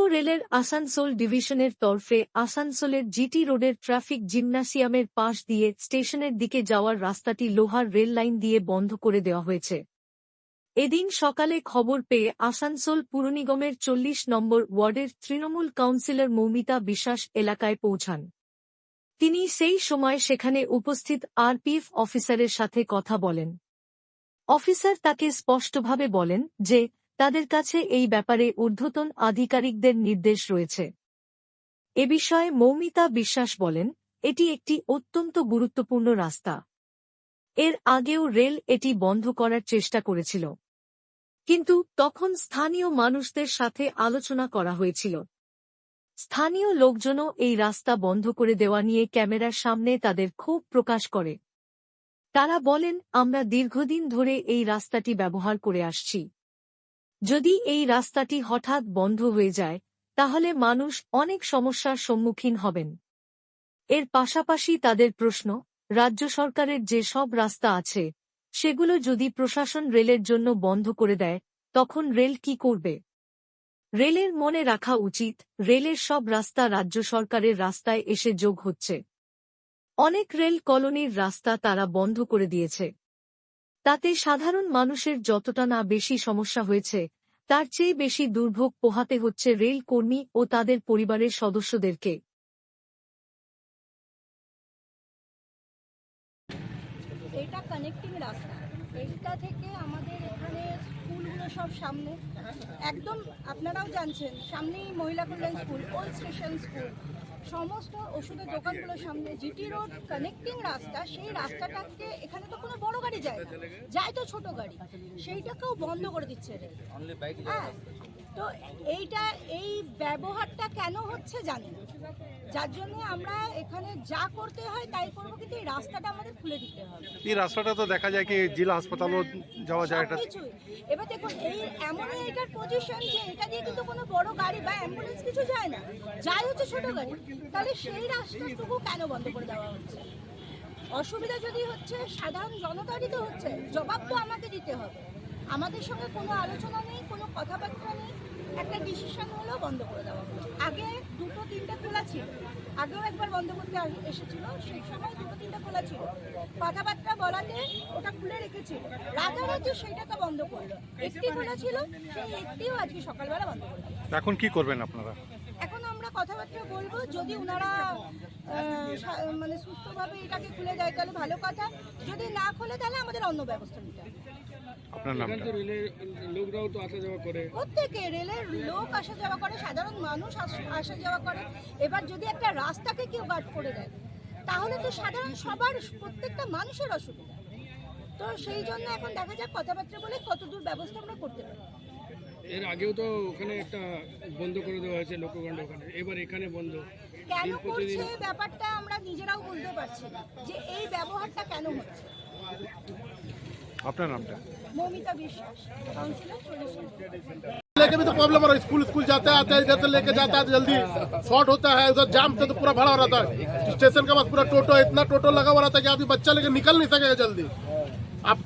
রেলের আসানসোল ডিভিশনের তরফে আসানসোলের জিটি রোডের ট্রাফিক জিমনাসিয়ামের পাশ দিয়ে স্টেশনের দিকে যাওয়ার রাস্তাটি লোহার রেল লাইন দিয়ে বন্ধ করে দেওয়া হয়েছে। এদিন সকালে খবর পেয়ে আসানসোল পুরনিগমের চল্লিশ নম্বর ওয়ার্ডের তৃণমূল কাউন্সিলর মৌমিতা বিশ্বাস এলাকায় পৌঁছান। তিনি সেই সময় সেখানে উপস্থিত আরপিএফ অফিসারের সাথে কথা বলেন। অফিসার তাকে স্পষ্টভাবে বলেন যে তাদের কাছে এই ব্যাপারে ঊর্ধ্বতন আধিকারিকদের নির্দেশ রয়েছে। এ বিষয়ে মৌমিতা বিশ্বাস বলেন, এটি একটি অত্যন্ত গুরুত্বপূর্ণ রাস্তা। এর আগেও রেল এটি বন্ধ করার চেষ্টা করেছিল। কিন্তু তখন স্থানীয় মানুষদের সাথে আলোচনা করা হয়েছিল। স্থানীয় লোকজনও এই রাস্তা বন্ধ করে দেওয়া নিয়ে ক্যামেরার সামনে তাদের ক্ষোভ প্রকাশ করে। তারা বলেন, আমরা দীর্ঘদিন ধরে এই রাস্তাটি ব্যবহার করে আসছি। যদি এই রাস্তাটি হঠাৎ বন্ধ হয়ে যায়, তাহলে মানুষ অনেক সমস্যার সম্মুখীন হবেন। এর পাশাপাশি তাদের প্রশ্ন, রাজ্য সরকারের যে সব রাস্তা আছে, সেগুলো যদি প্রশাসন রেলের জন্য বন্ধ করে দেয়, তখন রেল কি করবে? রেলের মনে রাখা উচিত, রেলের সব রাস্তা রাজ্য সরকারের রাস্তায় এসে যোগ হচ্ছে। অনেক রেল কলোনির রাস্তা তারা বন্ধ করে দিয়েছে। তাতে সাধারণ মানুষের যতটা না বেশি সমস্যা হয়েছে, তার চেয়ে বেশি দুর্ভোগ পোহাতে হচ্ছে রেল কর্মী ও তাদের পরিবারের সদস্যদেরকে। এটা কানেক্টিং রাস্তা। এইটা থেকে আমাদের এখানে স্কুলগুলো সব সামনে। একদম আপনারাও জানছেন, সামনেই মহিলা কল্যাণ স্কুল ওল্ড স্টেশন স্কুল সমস্ত ওষুধের দোকানগুলোর সামনে জিটি রোড কানেক্টিং রাস্তা সেই রাস্তাটাকে এখানে তো কোনো বড় গাড়ি যায় না। যায় তো ছোট গাড়ি। সেইটাকেও বন্ধ করে দিচ্ছে রে। হ্যাঁ। তো এইটা এই ব্যবহারটা কেন হচ্ছে জানি না। যার জন্য আমরা এখানে যা করতে হয় তাই করব কিন্তু এই রাস্তাটা আমাদের খুলে দিতে হবে। এই রাস্তাটা তো দেখা যায় কি জেলা হাসপাতালও যাওয়া যায় এটা। এবার দেখুন এই এমনই এটার পজিশন যে এটা দিয়ে কিন্তু কোনো বড় গাড়ি বা অ্যাম্বুলেন্স কিছু যায় না। যাই হচ্ছে ছোট গাড়ি। তাহলে সেই রাস্তাটুকু কেন বন্ধ করে দেওয়া হচ্ছে? অসুবিধা যদি হচ্ছে সাধারণ জনতারই তো হচ্ছে জবাব তো আমাকে দিতে হবে। আমাদের সঙ্গে কোনো আলোচনা নেই কোনো কথাবার্তা একটা ডিসিশন হলেও বন্ধ করে দেওয়া হচ্ছে আগে দুটো তিনটে খোলা ছিল। আগেও একবার বন্ধ করতে এসেছিল সেই সময় দুটো তিনটে খোলা ছিল। কথাবার্তা বলাতে ওটা খুলে রেখেছিল রাতারাতি সেইটাকে বন্ধ করল। একটি খোলা ছিল সেই একটিও আজকে সকালবেলা বন্ধ করে দিল। এখন কি করবেন আপনারা? এখন আমরা কথাবার্তা বলব যদি ওনারা মানে সুস্থভাবে এটাকে খুলে দেয় তাহলে ভালো কথা। যদি না খুলে তাহলে আমাদের অন্য ব্যবস্থা নিতে হবে। আপনার রেলের লোকরাও তো আসা যাওয়া করে। প্রত্যেকে রেলের লোক আসা যাওয়া করে সাধারণ মানুষ আসা যাওয়া করে। এবার যদি একটা রাস্তাকে কেউ গার্ড করে দেয় তাহলে তো সাধারণ সবার প্রত্যেকটা মানুষের অসুবিধা। তো সেই জন্য এখন দেখা যাক কথাবার্তা বলে কতদূর ব্যবস্থা আমরা করতে পারি। এর আগেও তো ওখানে একটা বন্ধ করে দেওয়া হয়েছে লোককাণ্ড ওখানে। এবার এখানে বন্ধ। কেন করছে ব্যাপারটা আমরা নিজেরাও বুঝতে পারছি না যে এই ব্যবহারটা কেন হচ্ছে। আপনার নামটা মৌমিতা বিশ্বাস কাউন্সিলর চল্লিশ নম্বর। लेके भी तो प्रॉब्लम हो रहा है स्कूल स्कूल जाते आते हैं इधर से लेके जाता है जल्दी शॉर्ट होता है उधर जाम से तो पूरा भरा हो रहता है स्टेशन के पास पूरा टोटो इतना टोटो लगा हुआ रहता है कि आदमी बच्चा लेके निकल नहीं सकेगा जल्दी आप